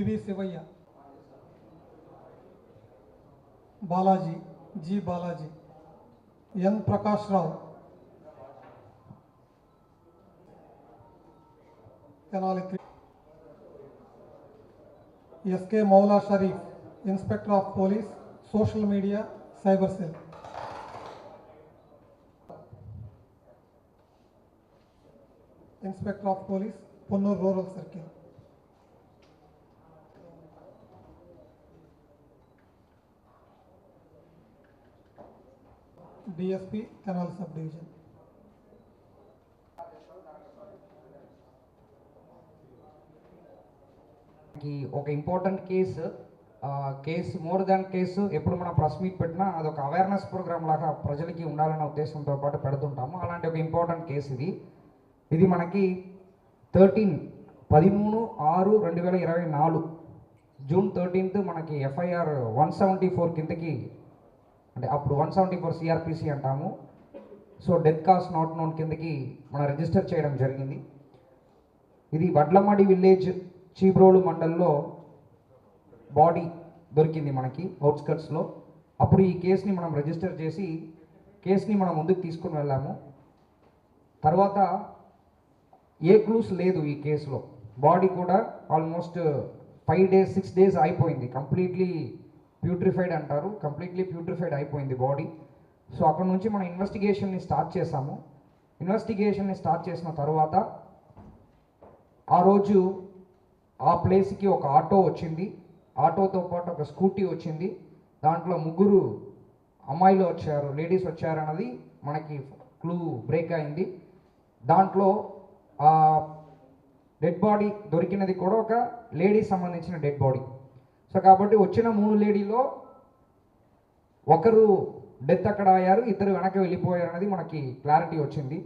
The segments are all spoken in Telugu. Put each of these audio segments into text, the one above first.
BV Sivayya Balaji G Balaji N Prakash Rao Tenali క్రి- SK Moula Sharif inspector of police social media cyber cell inspector of police Ponnuru rural circle DSP canal sub division. కి ఒక important case case more than case ఎప్పుడు మనం ప్రెస్ మీట్ పెట్టినా అదొక అవేర్నెస్ ప్రోగ్రామ్ లాగా ప్రజలకి ఉండాలన్న ఉద్దేశంతో పాటు పెడుతుంటాము. అలాంటి ఒక ఇంపార్టెంట్ కేసు ఇది. ఇది మనకి థర్టీన్ పదిమూడు ఆరు రెండు వేల ఇరవై నాలుగు. జూన్ థర్టీన్త్ మనకి ఎఫ్ఐఆర్ వన్ సెవెంటీ ఫోర్ కిందకి అంటే అప్పుడు వన్ సెవెంటీ ఫోర్ సిఆర్పిసి అంటాము. So death cause not known కిందకి మనం రిజిస్టర్ చేయడం జరిగింది. ఇది వడ్లమడి విలేజ్ చీబ్రోలు మండల్లో బాడీ దొరికింది మనకి అవుట్స్కట్స్లో. అప్పుడు ఈ కేసుని మనం రిజిస్టర్ చేసి కేసుని మనం ముందుకు తీసుకుని వెళ్ళాము. తర్వాత ఏ క్లూస్ లేదు ఈ కేసులో. బాడీ కూడా almost five days six days అయిపోయింది. కంప్లీట్లీ ప్యూట్రిఫైడ్ అంటారు. కంప్లీట్లీ ప్యూట్రిఫైడ్ అయిపోయింది బాడీ. సో అక్కడ నుంచి మనం ఇన్వెస్టిగేషన్ని స్టార్ట్ చేసాము ఇన్వెస్టిగేషన్ని స్టార్ట్ చేసిన తర్వాత ఆ రోజు ఆ ప్లేస్కి ఒక ఆటో వచ్చింది. ఆటోతో పాటు ఒక స్కూటీ వచ్చింది. దాంట్లో ముగ్గురు అమ్మాయిలు వచ్చారు లేడీస్ వచ్చారు అన్నది మనకి క్లూ బ్రేక్ అయింది. దాంట్లో ఆ డెడ్ బాడీ దొరికినది కూడా ఒక లేడీస్ సంబంధించిన డెడ్ బాడీ. సో కాబట్టి వచ్చిన మూడు లేడీలో ఒకరు డెత్ అక్కడ అయ్యారు ఇద్దరు వెనక్కి వెళ్ళిపోయారు అనేది మనకి క్లారిటీ వచ్చింది.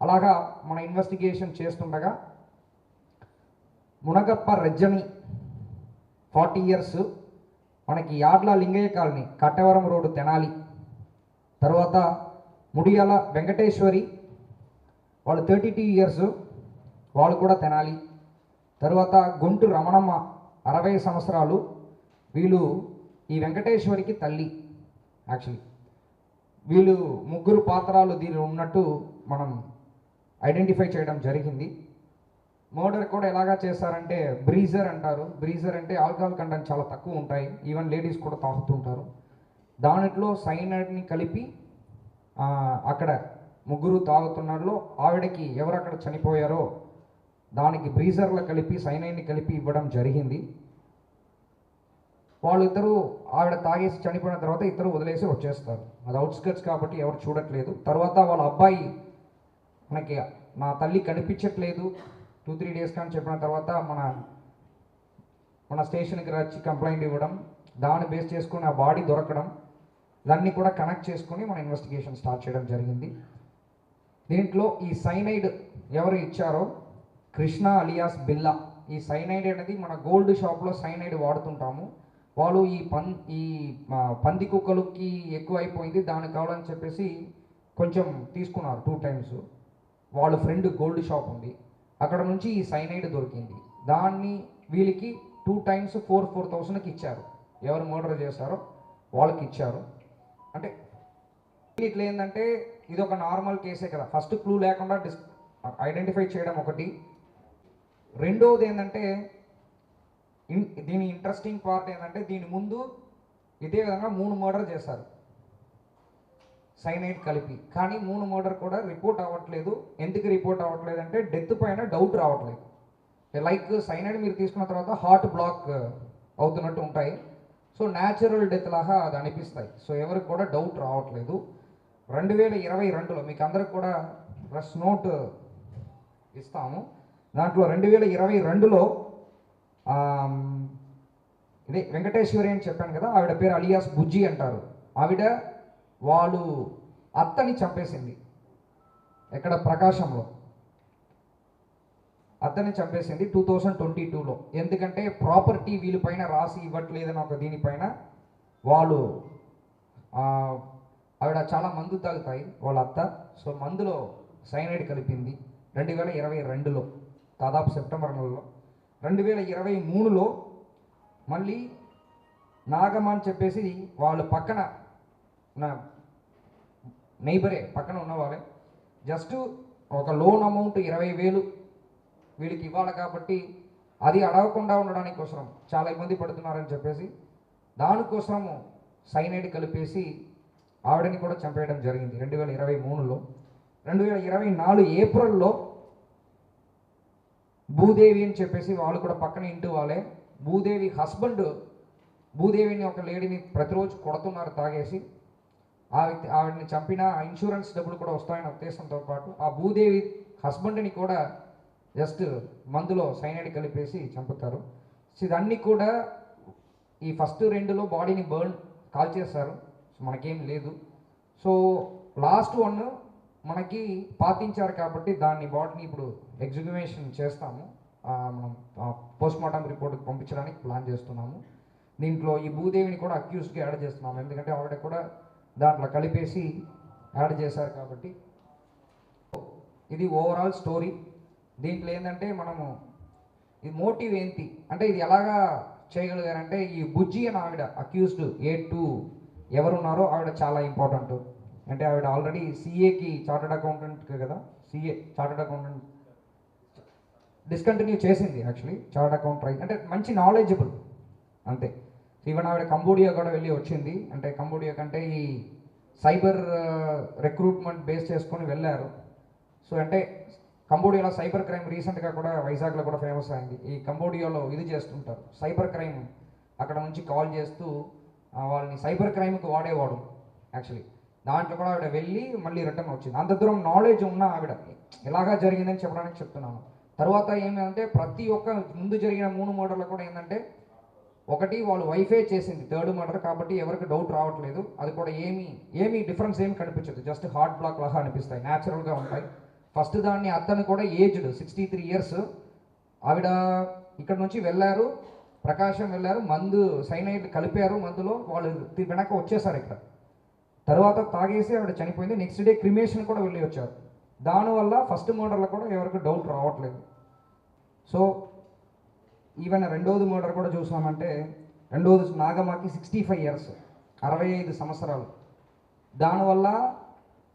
అలాగా మన ఇన్వెస్టిగేషన్ చేస్తుండగా మునగప్ప రజ్జని ఫార్టీ ఇయర్స్ మనకి యాడ్ల లింగయ్య కాలనీ కట్టవరం రోడ్డు తెనాలి. తర్వాత ముడియాల వెంకటేశ్వరి వాళ్ళు థర్టీ టూ ఇయర్స్ వాళ్ళు కూడా తెనాలి. తర్వాత గుంటు రమణమ్మ అరవై సంవత్సరాలు వీళ్ళు ఈ వెంకటేశ్వరికి తల్లి యాక్చువల్లీ వీళ్ళు ముగ్గురు పాత్రలు దీనిలో ఉన్నట్టు మనం ఐడెంటిఫై చేయడం జరిగింది. మర్డర్ కూడా ఎలాగా చేస్తారంటే బ్రీజర్ అంటారు. బ్రీజర్ అంటే ఆల్కహాల్ కంటెంట్ చాలా తక్కువ ఉంటాయి. ఈవెన్ లేడీస్ కూడా తాగుతుంటారు. దాంట్లో సైనైడ్ని కలిపి అక్కడ ముగ్గురు తాగుతున్నట్లో ఆవిడకి ఎవరు అక్కడ చనిపోయారో దానికి బ్రీజర్లో కలిపి సైనైడ్ని కలిపి ఇవ్వడం జరిగింది. వాళ్ళిద్దరూ ఆవిడ తాగేసి చనిపోయిన తర్వాత ఇద్దరు వదిలేసి వచ్చేస్తారు. అది అవుట్స్కట్స్ కాబట్టి ఎవరు చూడట్లేదు. తర్వాత వాళ్ళ అబ్బాయి మనకి నా తల్లి కనిపించట్లేదు. టూ త్రీ డేస్ కానీ చెప్పిన తర్వాత మన మన స్టేషన్కి వచ్చి కంప్లైంట్ ఇవ్వడం దాన్ని బేస్ చేసుకుని ఆ బాడీ దొరకడం దాన్ని కూడా కనెక్ట్ చేసుకుని మన ఇన్వెస్టిగేషన్ స్టార్ట్ చేయడం జరిగింది. దీంట్లో ఈ సైనైడ్ ఎవరు ఇచ్చారో? కృష్ణ అలియాస్ బిల్లా. ఈ సైనైడ్ అనేది మన గోల్డ్ షాప్లో సైనైడ్ వాడుతుంటాము. వాళ్ళు ఈ పన్ ఈ పంది కుక్కలకి ఎక్కువ అయిపోయింది దానికి కావాలని చెప్పేసి కొంచెం తీసుకున్నారు టూ టైమ్స్. వాళ్ళ ఫ్రెండ్ గోల్డ్ షాప్ ఉంది. అక్కడ నుంచి ఈ సైనైడ్ దొరికింది. దాన్ని వీళ్ళకి టూ టైమ్స్ ఫోర్ ఫోర్ థౌసండ్కి ఇచ్చారు. ఎవరు మర్డర్ చేశారో వాళ్ళకి ఇచ్చారు. అంటే ఇట్లా ఏంటంటే ఇది ఒక నార్మల్ కేసే కదా. ఫస్ట్ క్లూ లేకుండా డిస్ ఐడెంటిఫై చేయడం ఒకటి. రెండోది ఏంటంటే దీని ఇంట్రెస్టింగ్ పార్ట్ ఏంటంటే దీని ముందు ఇదే విధంగా మూడు మర్డర్ చేశారు. సైనైడ్ కలిపి. కానీ మూడు మర్డర్ కూడా రిపోర్ట్ అవ్వట్లేదు. ఎందుకు రిపోర్ట్ అవ్వట్లేదు అంటే డెత్ పైన డౌట్ రావట్లేదు. లైక్ సైనైడ్ మీరు తీసుకున్న తర్వాత హార్ట్ బ్లాక్ అవుతున్నట్టు ఉంటాయి. సో న్యాచురల్ డెత్ లాగా అది అనిపిస్తాయి. సో ఎవరికి కూడా డౌట్ రావట్లేదు. రెండు వేల ఇరవై రెండులో మీకు అందరికి కూడా ప్రెస్ నోట్ ఇస్తాము. దాంట్లో రెండు వేల ఇరవై రెండులో ఇదే వెంకటేశ్వరి అని చెప్పాను కదా ఆవిడ పేరు అలియాస్ బుజ్జి అంటారు. ఆవిడ వాళ్ళు అత్తని చంపేసింది ఎక్కడ ప్రకాశంలో. అతన్ని చంపేసింది టూ థౌజండ్ ట్వంటీ టూలో. ఎందుకంటే ప్రాపర్టీ వీళ్ళపైన రాసి ఇవ్వట్లేదని ఒక దీనిపైన వాళ్ళు ఆవిడ చాలా మందు తాగుతాయి వాళ్ళ అత్త. సో మందులో సైనైడ్ కలిపింది. రెండు వేల ఇరవై రెండులో దాదాపు సెప్టెంబర్ నెలలో. రెండు వేల ఇరవై మూడులో మళ్ళీ నాగమ్మ అని చెప్పేసి వాళ్ళు పక్కన నా నైబరే పక్కన ఉన్నవాళ్ళే జస్ట్ ఒక లోన్ అమౌంట్ ఇరవై వేలు వీళ్ళకి ఇవ్వాలి కాబట్టి అది అడగకుండా ఉండడానికి కోసం చాలా ఇబ్బంది పడుతున్నారని చెప్పేసి దానికోసము సైనైడ్ కలిపేసి ఆవిడని కూడా చంపేయడం జరిగింది. రెండు వేల ఇరవై మూడులో రెండు వేల ఇరవై నాలుగు ఏప్రిల్లో భూదేవి అని చెప్పేసి వాళ్ళు కూడా పక్కన ఇంటి వాళ్ళే. భూదేవి హస్బెండ్ భూదేవిని ఒక లేడీని ప్రతిరోజు కొడుతున్నారు తాగేసి. ఆ వ్యక్తి ఆవిడని చంపిన ఇన్సూరెన్స్ డబ్బులు కూడా వస్తాయన్న ఉద్దేశంతో పాటు ఆ భూదేవి హస్బెండ్ని కూడా జస్ట్ మందులో సైనైడ్ కలిపేసి చంపుతారు. సో ఇదన్నీ కూడా ఈ ఫస్ట్ రెండులో బాడీని బర్న్ కాల్ చేస్తారు సో మనకేం లేదు. సో లాస్ట్ వన్ మనకి పాతించారు కాబట్టి దాన్ని బాడీని ఇప్పుడు ఎగ్జిక్యుమేషన్ చేస్తాము. మనం పోస్ట్ మార్టం రిపోర్ట్కి పంపించడానికి ప్లాన్ చేస్తున్నాము. దీంట్లో ఈ భూదేవిని కూడా అక్యూస్డ్కి యాడ్ చేస్తున్నాము. ఎందుకంటే ఆవిడ కూడా దాంట్లో కలిపేసి యాడ్ చేశారు కాబట్టి. ఇది ఓవరాల్ స్టోరీ దీంట్లో ఏంటంటే మనము ఈ మోటివ్ ఏంటి? అంటే ఇది ఎలాగా చేయగలిగారంటే ఈ బుజ్జి అని ఆవిడ అక్యూస్డ్ ఏ టూ ఎవరున్నారో ఆవిడ చాలా ఇంపార్టెంట్ అంటే ఆవిడ ఆల్రెడీ సిఏకి చార్టర్డ్ అకౌంటెంట్ కదా? సిఏ చార్టర్డ్ అకౌంటెంట్ డిస్కంటిన్యూ చేసింది యాక్చువల్లీ చార్టర్డ్ అకౌంట్ ట్రై అంటే మంచి నాలెడ్జబుల్ అంతే. ఈవెన్ ఆవిడ కంబోడియా కూడా వెళ్ళి వచ్చింది. అంటే కంబోడియా కంటే ఈ సైబర్ రిక్రూట్మెంట్ బేస్ చేసుకొని వెళ్ళారు. సో అంటే కంబోడియాలో సైబర్ క్రైమ్ రీసెంట్గా కూడా వైజాగ్లో కూడా ఫేమస్ అయింది. ఈ కంబోడియాలో ఇది చేస్తుంటారు. సైబర్ క్రైమ్ అక్కడ నుంచి కాల్ చేస్తూ వాళ్ళని సైబర్ క్రైమ్కి వాడేవాడు యాక్చువల్లీ దాంట్లో కూడా ఆవిడ వెళ్ళి మళ్ళీ రిటర్న్ వచ్చింది. అంత దూరం నాలెడ్జ్ ఉన్న ఆవిడ. ఎలాగా జరిగిందని చెప్పడానికి చెప్తున్నాను. తర్వాత ఏమంటే ప్రతి ఒక్క ముందు జరిగిన మూడు మర్డర్లు కూడా ఏంటంటే ఒకటి వాళ్ళు వైఫై చేసింది థర్డ్ మర్డర్ కాబట్టి ఎవరికి డౌట్ రావట్లేదు. అది కూడా ఏమి ఏమి డిఫరెన్స్ ఏమి కనిపించదు. జస్ట్ హార్ట్ బ్లాక్ లాగా అనిపిస్తాయి. న్యాచురల్గా ఉంటాయి. ఫస్ట్ దాన్ని అతను కూడా ఏజ్డ్ సిక్స్టీ త్రీ ఇయర్స్ ఆవిడ ఇక్కడ నుంచి వెళ్ళారు. ప్రకాశం వెళ్ళారు. మందు సైనైడ్ కలిపారు మందులో. వాళ్ళు వెనక వచ్చేసారు ఇక్కడ. తర్వాత తాగేసి ఆవిడ చనిపోయింది. నెక్స్ట్ డే క్రిమేషన్ కూడా వెళ్ళి వచ్చారు. దానివల్ల ఫస్ట్ మర్డర్లో కూడా ఎవరికి డౌట్ రావట్లేదు. సో ఈవెన్ రెండోది మర్డర్ కూడా చూసామంటే రెండోది నాగమాకి సిక్స్టీ ఫైవ్ ఇయర్స్ అరవై ఐదు సంవత్సరాలు. దానివల్ల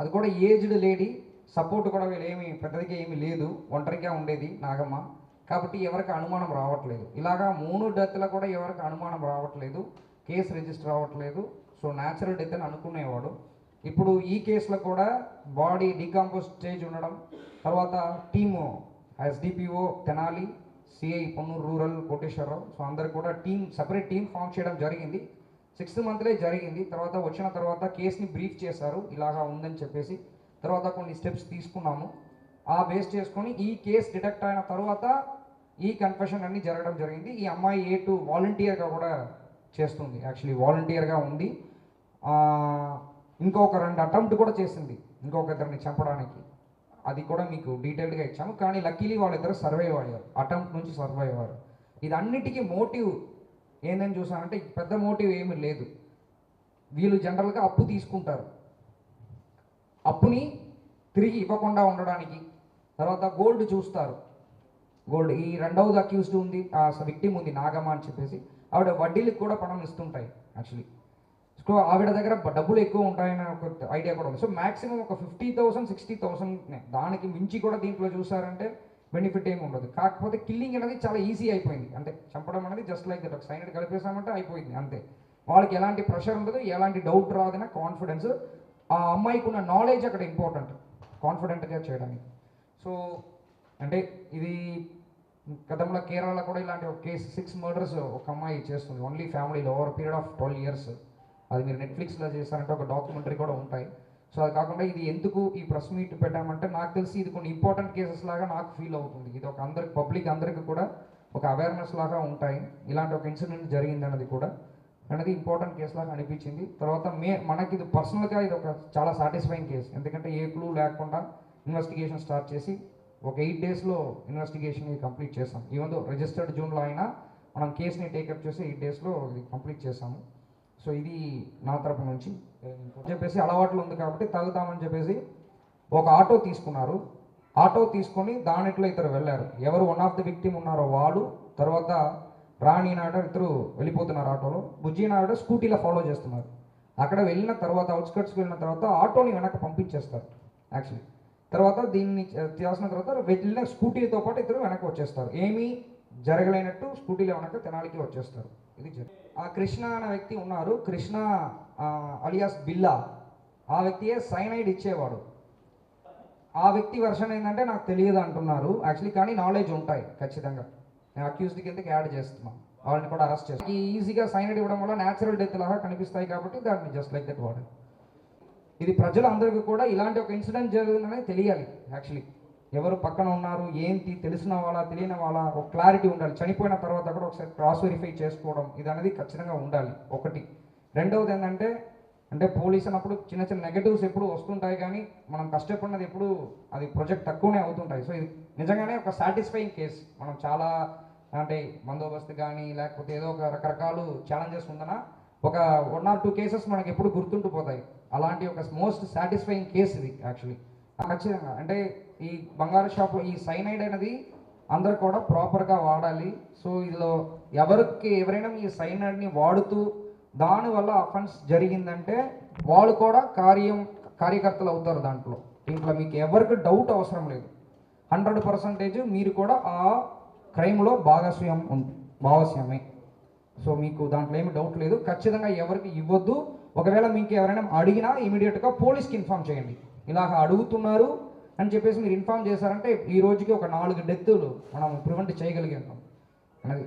అది కూడా ఏజ్డ్ లేడీ సపోర్ట్ కూడా వీళ్ళు ఏమి పెద్దదిగా ఏమీ లేదు. ఒంటరిగా ఉండేది నాగమ్మ. కాబట్టి ఎవరికి అనుమానం రావట్లేదు. ఇలాగా మూడు డెత్లో కూడా ఎవరికి అనుమానం రావట్లేదు. కేసు రిజిస్టర్ అవ్వట్లేదు. సో న్యాచురల్ డెత్ అని అనుకునేవాడు. ఇప్పుడు ఈ కేసులో కూడా బాడీ డీకాంపోజ్ స్టేజ్ ఉండడం తర్వాత team SDPO Tenali CI Ponnur rural Koteswararao. So అందరు కూడా టీం సపరేట్ టీం ఫామ్ చేయడం జరిగింది. సిక్స్త్ మంత్లే జరిగింది. తర్వాత వచ్చిన తర్వాత కేసుని బ్రీఫ్ చేశారు. ఇలాగా ఉందని చెప్పేసి తర్వాత కొన్ని స్టెప్స్ తీసుకున్నాము. ఆ బేస్ చేసుకొని ఈ కేసు డిటెక్ట్ అయిన తర్వాత ఈ కన్ఫెషన్ అన్నీ జరగడం జరిగింది. ఈ అమ్మాయి ఏ టు వాలంటీర్గా కూడా చేస్తుంది. యాక్చువల్లీ వాలంటీర్గా ఉంది. ఇంకొక రెండు అటెంప్ట్ కూడా చేసింది ఇంకొక ఇద్దరిని చంపడానికి. అది కూడా మీకు డీటెయిల్డ్గా ఇచ్చాము. కానీ లక్కీలీ వాళ్ళిద్దరు సర్వైవ్ అయ్యారు. అటెంప్ట్ నుంచి సర్వైవ్ అయ్యారు. ఇది అన్నిటికీ మోటివ్ ఏందని చూసానంటే పెద్ద మోటివ్ ఏమీ లేదు. వీళ్ళు జనరల్గా అప్పు తీసుకుంటారు. అప్పుని తిరిగి ఇవ్వకుండా ఉండడానికి. తర్వాత గోల్డ్ చూస్తారు. గోల్డ్ ఈ రెండవది అక్యూస్డ్ ఉంది. ఆ విక్టిమ్ ఉంది నాగమ్మ అని చెప్పేసి. ఆవిడ వడ్డీలకు కూడా పణం ఇస్తుంటాయి యాక్చువల్లీ సో ఆవిడ దగ్గర డబ్బులు ఎక్కువ ఉంటాయని ఒక ఐడియా కూడా ఉంది. సో మాక్సిమం ఒక ఫిఫ్టీ థౌసండ్ సిక్స్టీ థౌసండ్ దానికి మించి కూడా దీంట్లో చూసారంటే బెనిఫిట్ ఏమి ఉండదు. కాకపోతే కిల్లింగ్ అనేది చాలా ఈజీ అయిపోయింది. అంటే చంపడం అనేది జస్ట్ లైక్ దట్ ఒక సైనడ్ కలిపేసామంటే అయిపోయింది అంతే. వాళ్ళకి ఎలాంటి ప్రెషర్ ఉండదు ఎలాంటి డౌట్ రాదన కాన్ఫిడెన్స్. ఆ అమ్మాయికి ఉన్న నాలెడ్జ్ అక్కడ ఇంపార్టెంట్ కాన్ఫిడెంట్గా చేయడానికి. సో అంటే ఇది గతంలో కేరళలో కూడా ఇలాంటి ఒక కేసు సిక్స్ మర్డర్స్ ఒక అమ్మాయి చేస్తుంది. ఓన్లీ ఫ్యామిలీలో over period of twelve years. అది మీరు నెట్ఫ్లిక్స్లో చేశారంటే ఒక డాక్యుమెంటరీ కూడా ఉంటాయి. సో అది కాకుండా ఇది ఎందుకు ఈ ప్రెస్ మీట్ పెట్టామంటే నాకు తెలిసి ఇది కొన్ని ఇంపార్టెంట్ కేసెస్ లాగా నాకు ఫీల్ అవుతుంది. ఇది ఒక అందరికి పబ్లిక్ అందరికీ కూడా ఒక అవేర్నెస్ లాగా ఉంటాయి. ఇలాంటి ఒక ఇన్సిడెంట్ జరిగింది అన్నది కూడా అనేది ఇంపార్టెంట్ కేసు లాగా అనిపించింది. తర్వాత మే మనకి ఇది పర్సనల్గా ఇది ఒక చాలా సాటిస్ఫైయింగ్ కేసు ఎందుకంటే ఏ క్లూ లేకుండా ఇన్వెస్టిగేషన్ స్టార్ట్ చేసి ఒక ఎయిట్ డేస్లో ఇన్వెస్టిగేషన్ కంప్లీట్ చేసాం ఈవెన్ రిజిస్టర్డ్ జూన్లో అయినా మనం కేసుని టేకప్ చేసి ఎయిట్ డేస్లో ఇది కంప్లీట్ చేసాము సో ఇది నా తరపు నుంచి. చెప్పేసి అలవాట్లు ఉంది కాబట్టి తాగుతామని చెప్పేసి ఒక ఆటో తీసుకున్నారు. ఆటో తీసుకొని దానిట్లో ఇద్దరు వెళ్ళారు. ఎవరు వన్ ఆఫ్ ది విక్టిమ్ ఉన్నారో వాళ్ళు తర్వాత రాణి నాయుడు ఇద్దరు వెళ్ళిపోతున్నారు ఆటోలో. బుజ్జి నాయుడు స్కూటీలో ఫాలో చేస్తున్నారు. అక్కడ వెళ్ళిన తర్వాత అవుట్స్కట్స్కి వెళ్ళిన తర్వాత ఆటోని వెనక పంపించేస్తారు యాక్చువల్లీ తర్వాత దీన్ని చేసిన తర్వాత వెళ్ళిన స్కూటీతో పాటు ఇద్దరు వెనక్కి వచ్చేస్తారు. ఏమీ జరగలేనట్టు స్కూటీలో వెనక తెనాలికి వచ్చేస్తారు. ఇది జరిగింది ఆ కృష్ణ అనే వ్యక్తి ఉన్నారు. కృష్ణ అలియాస్ బిల్లా. ఆ వ్యక్తియే సైనైడ్ ఇచ్చేవాడు. ఆ వ్యక్తి వర్షన్ ఏంటంటే నాకు తెలియదు అంటున్నారు. యాక్చువల్లీ కానీ నాలెడ్జ్ ఉంటాయి ఖచ్చితంగా. నేను అక్యూజ్డ్ కిందకి యాడ్ చేస్తున్నాం. వాళ్ళని కూడా అరెస్ట్ చేస్తాను ఈజీగా సైనైడ్ ఇవ్వడం వల్ల న్యాచురల్ డెత్ లాగా కనిపిస్తాయి కాబట్టి దాన్ని జస్ట్ లైక్ దట్ వాడు. ఇది ప్రజలందరికీ కూడా ఇలాంటి ఒక ఇన్సిడెంట్ జరిగిందనే తెలియాలి యాక్చువల్లీ. ఎవరు పక్కన ఉన్నారు ఏంటి తెలిసిన వాళ్ళ తెలియని వాళ్ళ ఒక క్లారిటీ ఉండాలి. చనిపోయిన తర్వాత కూడా ఒకసారి క్రాస్ వెరిఫై చేసుకోవడం ఇది అనేది ఖచ్చితంగా ఉండాలి. ఒకటి. రెండవది ఏంటంటే అంటే పోలీస్ అన్నప్పుడు చిన్న చిన్న నెగటివ్స్ ఎప్పుడు వస్తుంటాయి కానీ మనం కష్టపడినది ఎప్పుడు అది ప్రొజెక్ట్ తక్కువనే అవుతుంటాయి. సో ఇది నిజంగానే ఒక సాటిస్ఫైయింగ్ కేస్ మనం చాలా అంటే బందోబస్తు కానీ లేకపోతే ఏదో ఒక రకరకాలు ఛాలెంజెస్ ఉందనా ఒక వన్ ఆర్ టూ కేసెస్ మనకి ఎప్పుడు గుర్తుంటూ పోతాయి అలాంటి ఒక మోస్ట్ సాటిస్ఫైయింగ్ కేస్ ఇది యాక్చువల్లీ ఖచ్చితంగా. అంటే ఈ బంగారు షాప్లో ఈ సైనైడ్ అనేది అందరు కూడా ప్రాపర్గా వాడాలి. సో ఇందులో ఎవరికి ఎవరైనా ఈ సైనైడ్ని వాడుతూ దానివల్ల అఫెన్స్ జరిగిందంటే వాళ్ళు కూడా కార్యం కార్యకర్తలు అవుతారు దాంట్లో. దీంట్లో మీకు ఎవరికి డౌట్ అవసరం లేదు. హండ్రెడ్ పర్సంటేజ్ మీరు కూడా ఆ క్రైమ్లో భాగస్వామ్యం ఉం- భాగస్వామ్యమే. సో మీకు దాంట్లో ఏమి డౌట్ లేదు. ఖచ్చితంగా ఎవరికి ఇవ్వద్దు. ఒకవేళ మీకు ఎవరైనా అడిగినా ఇమీడియట్గా పోలీస్కి ఇన్ఫామ్ చేయండి. ఇలాగ అడుగుతున్నారు అని చెప్పేసి మీరు ఇన్ఫామ్ చేశారంటే ఈ రోజుకి ఒక నాలుగు డెత్తులు మనం ప్రివెంట్ చేయగలిగాం. అలాగే